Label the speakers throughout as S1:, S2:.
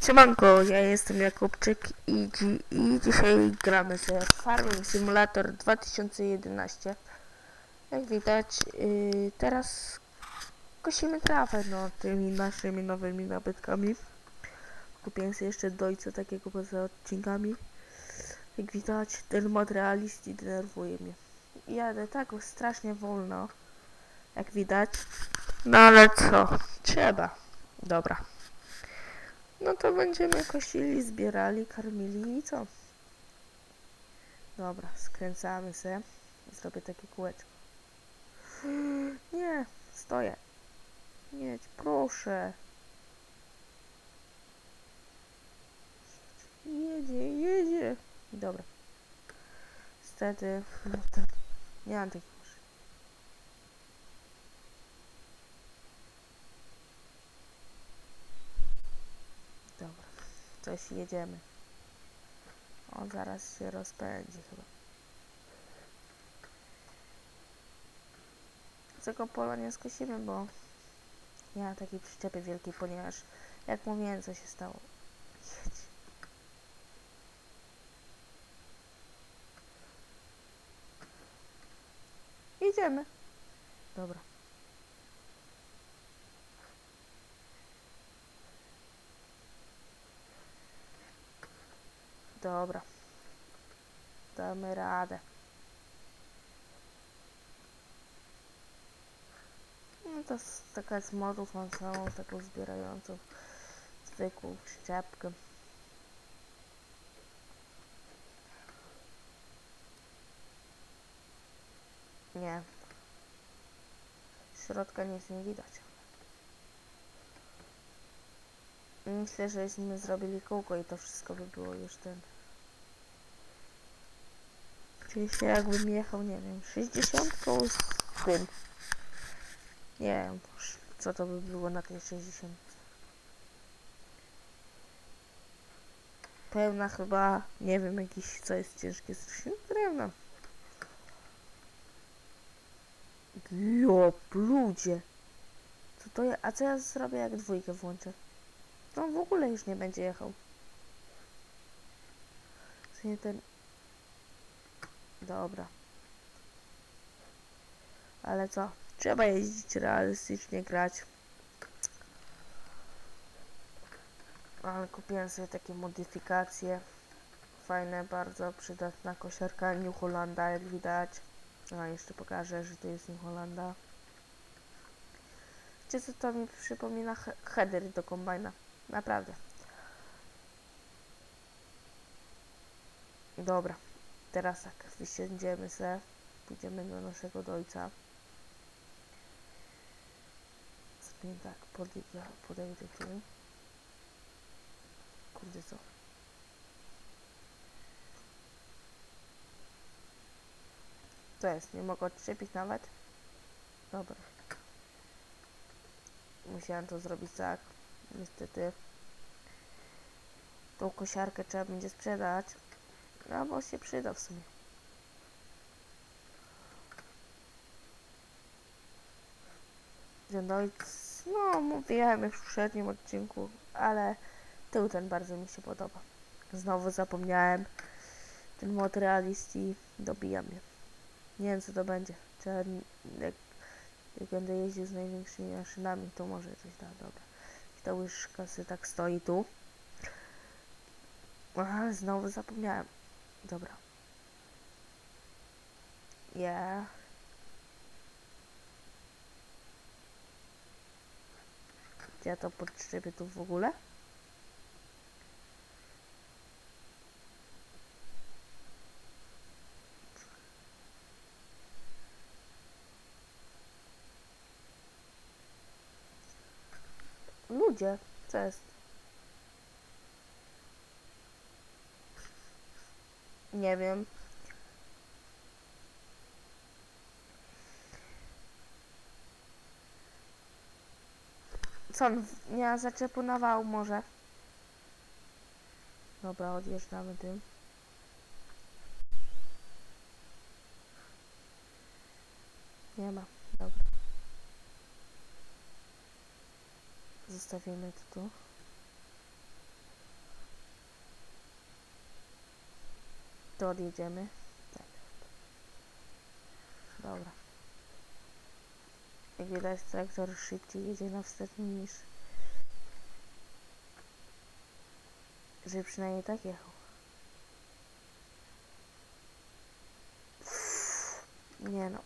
S1: Siemanko, ja jestem Jakubczyk i, dzi i dzisiaj gramy w Farming Simulator 2011. Jak widać, yy, teraz kosimy trawę no, tymi naszymi nowymi nabytkami. Kupiłem sobie jeszcze dojce takiego poza odcinkami. Jak widać, ten mod realiści denerwuje mnie. Jadę tak strasznie wolno, jak widać. No ale co, trzeba. Dobra. No to będziemy kosili, zbierali, karmili i co? Dobra, skręcamy se. Zrobię takie kółeczko. Nie, stoję. Jedź, proszę. Jedzie, jedzie. Dobra. Niestety, no nie mam takich maszyny. Dobra, coś jedziemy. On zaraz się rozpędzi chyba. Tego pola nie skosimy, bo nie mam takiej przyczepy wielkiej, ponieważ jak mówiłem, co się stało. Idziemy. Dobra. Dobra. Damy radę. No to jest taka z modów mam samą taką zbierającą zwykłą szczepkę. Nie. Środka nic nie widać. Myślę, że jeśli zrobili kółko i to wszystko by było już ten. Czyli się jakbym jechał, nie wiem, 60 z tym. Nie wiem, co to by było na tej 60. Pełna chyba, nie wiem, jakiś, co jest ciężkie, strasznie drewno. Jop, ludzie. Co to ja, a co ja zrobię, jak dwójkę włączę? To on w ogóle już nie będzie jechał. W sensie ten... Dobra. Ale co? Trzeba jeździć realistycznie grać. Ale kupiłem sobie takie modyfikacje. Fajne, bardzo przydatna kosiarka New Hollanda, jak widać. A jeszcze pokażę, że to jest New Hollanda. Wiecie co to mi przypomina? He header do kombajna. Naprawdę. Dobra. Teraz tak, wysiądziemy se. Pójdziemy do naszego dojca. Sobie tak, tu. Kurde co? Co jest? Nie mogę odczepić nawet? Dobra. Musiałem to zrobić tak. Niestety. Tą kosiarkę trzeba będzie sprzedać. No bo się przyda w sumie. Zenoic, no mówiłem już w poprzednim odcinku, ale tył ten bardzo mi się podoba. Znowu zapomniałem. Ten mod realisti dobija mnie. Nie wiem co to będzie. Trzeba, jak, jak będę jeździł z największymi maszynami, to może coś da. Dobra. I ta łyżka sobie tak stoi tu. Ale znowu zapomniałem. Dobra. Ja. Ja to podszczepię tu w ogóle. Ludzie, co jest? Nie wiem. Co on nie zaczepu na wał może? Dobra, odjeżdżamy tym. Nie ma, dobra. Zostawimy to tu. To odjedziemy. Tak. Dobra. Jak widać traktor szybciej jedzie na wsteczny niż... Że przynajmniej tak jechał. Nie no.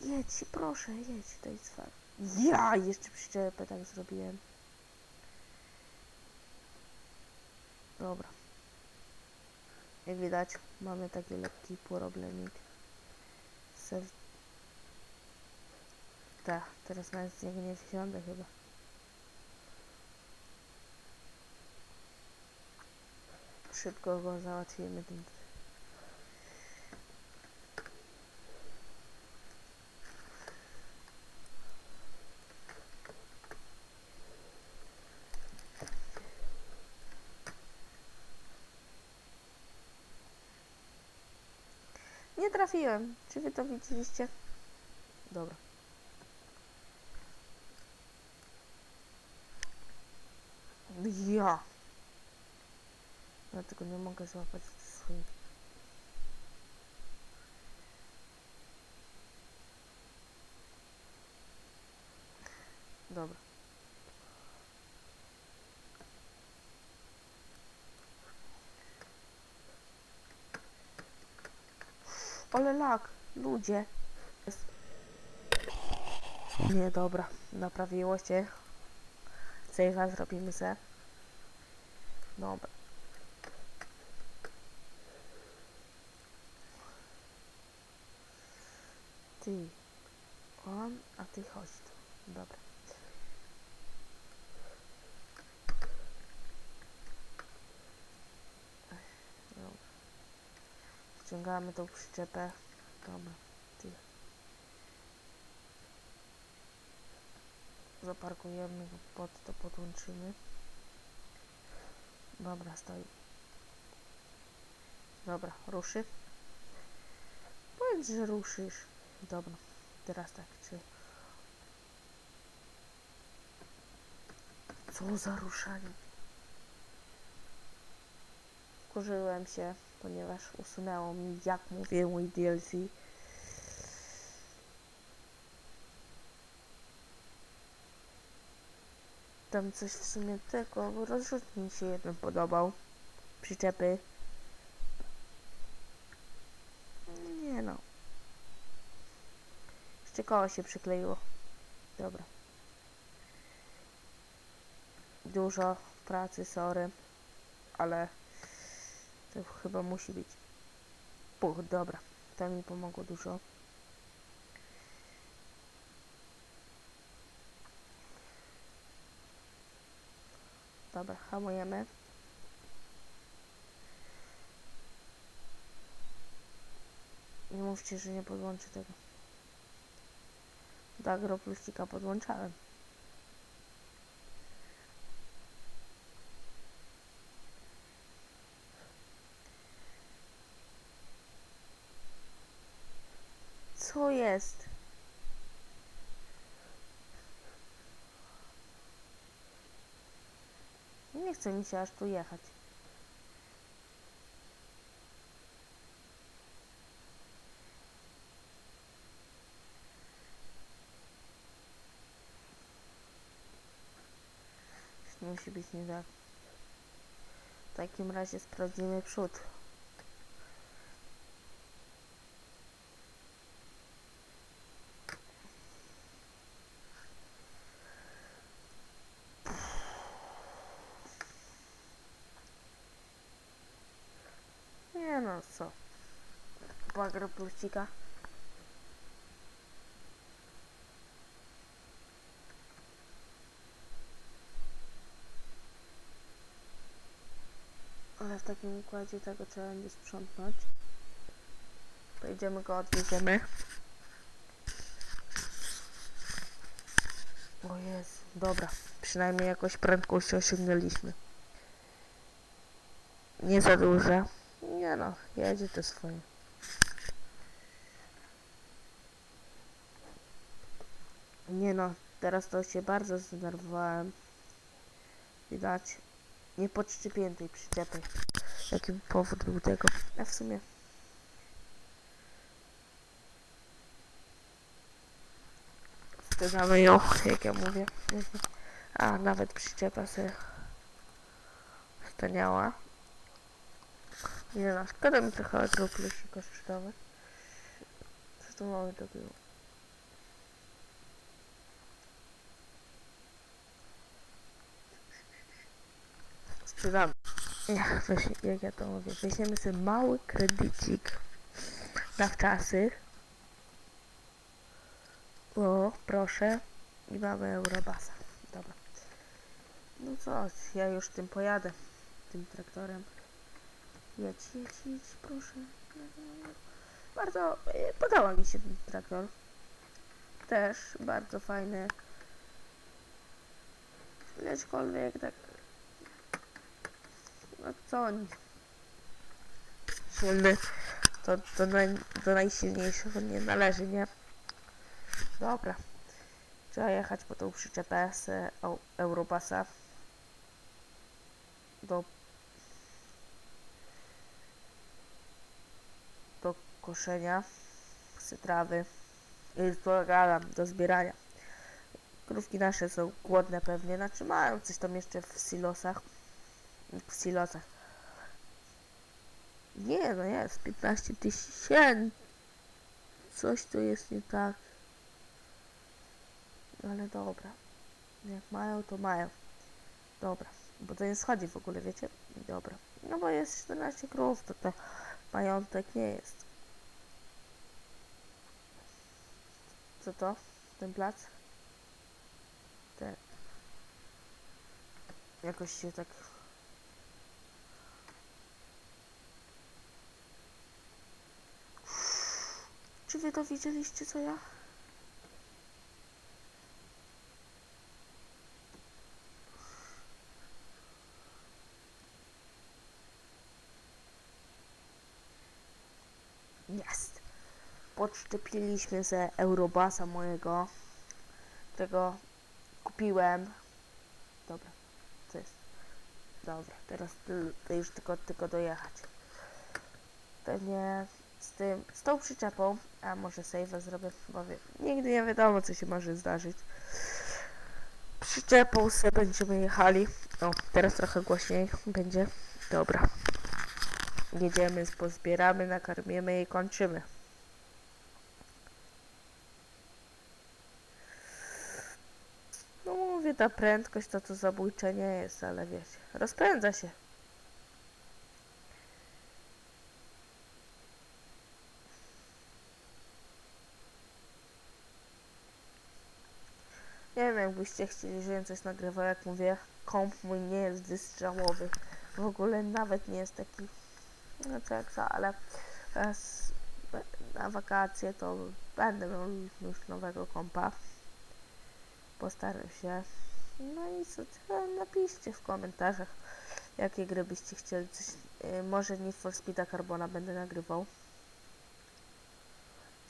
S1: Jedź, proszę, jedź, to jest fajne. Ja jeszcze przyczepę tak zrobiłem. Dobra. Jak widać, mamy taki lekki problemik. Se... Tak, teraz nawet z niego nie wsiądę chyba. Szybko go załatwimy tym. Nie trafiłem. Czy wy to widzieliście? Dobra. Ja. Dlatego nie mogę złapać swój. Dobra. Ale lag, ludzie. Jest. Nie, dobra, naprawiło się. Save'a zrobimy se. Dobra. Ty. On, a ty chodź tu. Dobra. Ech, Dobra. Ściągamy tą przyczepę. Dobra. Ty. Zaparkujemy go pod to podłączymy. Dobra, stoi. Dobra, ruszy. Powiedz, że ruszysz. Dobra, teraz tak, czy... Co za ruszanie? Wkurzyłem się, ponieważ usunęło mi, jak mówię, mój DLC. Tam coś w sumie tylko rozrzut mi się jeden podobał. Przyczepy. Nie no. Jeszcze koło się przykleiło. Dobra. Dużo pracy, sorry. Ale chyba musi być. Puch, dobra. To mi pomogło dużo. Dobra, hamujemy. Nie mówcie, że nie podłączę tego. Do agroplusika podłączałem. Co jest? Nie chce mi się aż tu jechać. Już nie musi być nie tak. W takim razie sprawdzimy przód. Nie no, co? Bagro plusika. Ale w takim układzie tego trzeba będzie sprzątnąć. Pojedziemy go, odwieziemy. O jest, dobra. Przynajmniej jakoś prędkość osiągnęliśmy. Nie za duże. Nie no, jedzie to swoje. Nie no, teraz to się bardzo zdenerwowałem. Widać. nie podszczypiłem tej przyczepy. Jaki powód był tego? A w sumie... Sprzedamy ją, jak ja mówię. A, nawet przyczepa sobie staniała. Nie no, szkoda mi trochę agroplusi kosztować. Co tu mamy takiego? Nie, weź, jak ja to mówię, weźmiemy sobie mały kredycik na wczasy. O, proszę. I mamy Eurobasa. Dobra. No co, ja już tym pojadę. Tym traktorem. Jedź, jedź, jedź, proszę. Bardzo e, podoba mi się ten traktor. Też bardzo fajny. Lecz,kolwiek tak. No co oni? Silny. To do, naj, do najsilniejszego nie należy, nie? Dobra. Trzeba jechać po tą przyczepę z e, Eu- Europasa do do koszenia z trawy to gadam, do zbierania krówki nasze są głodne pewnie znaczy mają coś tam jeszcze w silosach w silosach. Nie no jest 15 tysięcy. Coś tu jest nie tak. Ale dobra. Jak mają to mają. Dobra bo to nie schodzi w ogóle wiecie? Dobra. No bo jest 14 krów to to majątek nie jest. Co to? Ten plac? Ten jakoś się tak czy wy to widzieliście co ja Jest. Podszczepiliśmy ze Eurobasa mojego. Tego kupiłem. Dobra. Co jest? Dobra, teraz już tylko, tylko dojechać. Pewnie z tym, z tą przyczepą, a może save'a zrobię, bo wie, nigdy nie wiadomo co się może zdarzyć. Przyczepą sobie będziemy jechali. O, teraz trochę głośniej będzie. Dobra. Jedziemy, pozbieramy, nakarmimy i kończymy. No mówię, ta prędkość to to zabójcze nie jest, ale wiecie, rozpędza się. Jakbyście chcieli, żebym coś nagrywał, jak mówię, komp mój nie jest wystrzałowy. W ogóle nawet nie jest taki no co jak co, ale teraz na wakacje to będę miał już nowego kompa. Postaram się. No i co, napiszcie w komentarzach, jakie gry byście chcieli. Coś, y, może Need for Speeda Carbona będę nagrywał.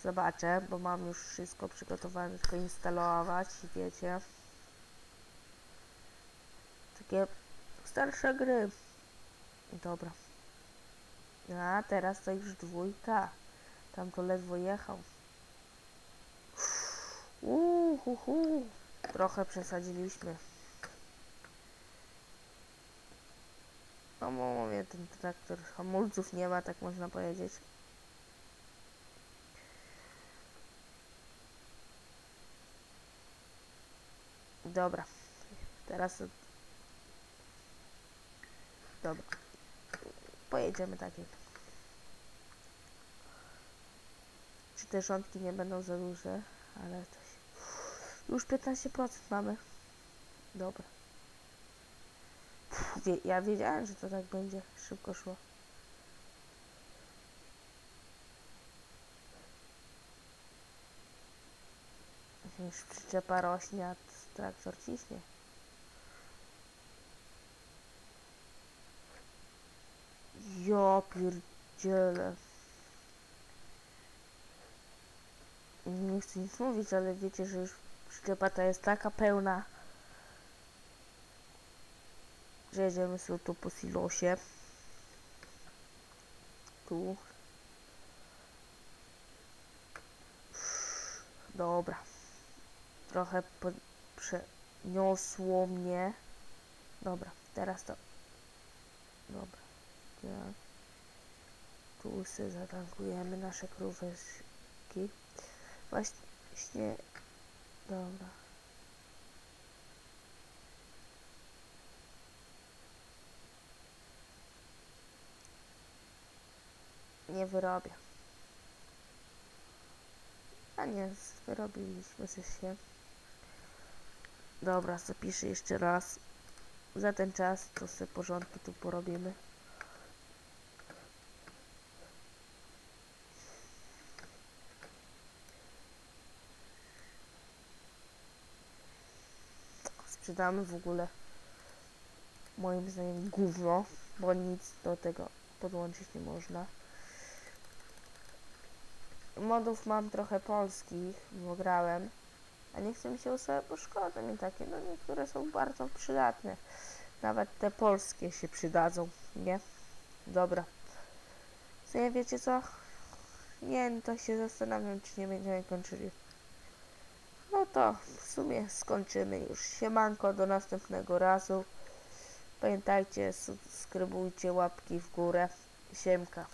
S1: Zobaczę, bo mam już wszystko przygotowane, tylko instalować, wiecie. Takie starsze gry. Dobra. A teraz to już dwójka. Tam to ledwo jechał. Uhuhu. Trochę przesadziliśmy. No mówię, ten traktor hamulców nie ma, tak można powiedzieć. Dobra. Teraz... Dobra. Pojedziemy tak jak. Czy te rządki nie będą za duże, ale to się... Już 15% mamy. Dobra. Pff, ja wiedziałem, że to tak będzie. Szybko szło. Już przyczepa rośnie, a traktor ciśnie. Ja pierdzielę. Nie chcę nic mówić, ale wiecie, że już przyczepa ta jest taka pełna. że jedziemy sobie tu po silosie. Tu. Dobra. Trochę po, przeniosło mnie. Dobra, teraz to. Dobra. Tak. Tu sobie zatankujemy nasze króweczki. Właśnie. Dobra. Nie wyrobię. A nie, wyrobiliśmy się. Dobra, zapiszę jeszcze raz. Za ten czas to sobie porządki tu porobimy. Sprzedamy w ogóle moim zdaniem gówno, bo nic do tego podłączyć nie można. Modów mam trochę polskich, bo grałem, a nie chcę mi się ustawiać, bo szkoda mi takie, no niektóre są bardzo przydatne. Nawet te polskie się przydadzą, nie? Dobra. Co nie wiecie co? Nie, no to się zastanawiam, czy nie będziemy kończyli. No to w sumie skończymy już. Siemanko, do następnego razu. Pamiętajcie, subskrybujcie, łapki w górę. Siemka.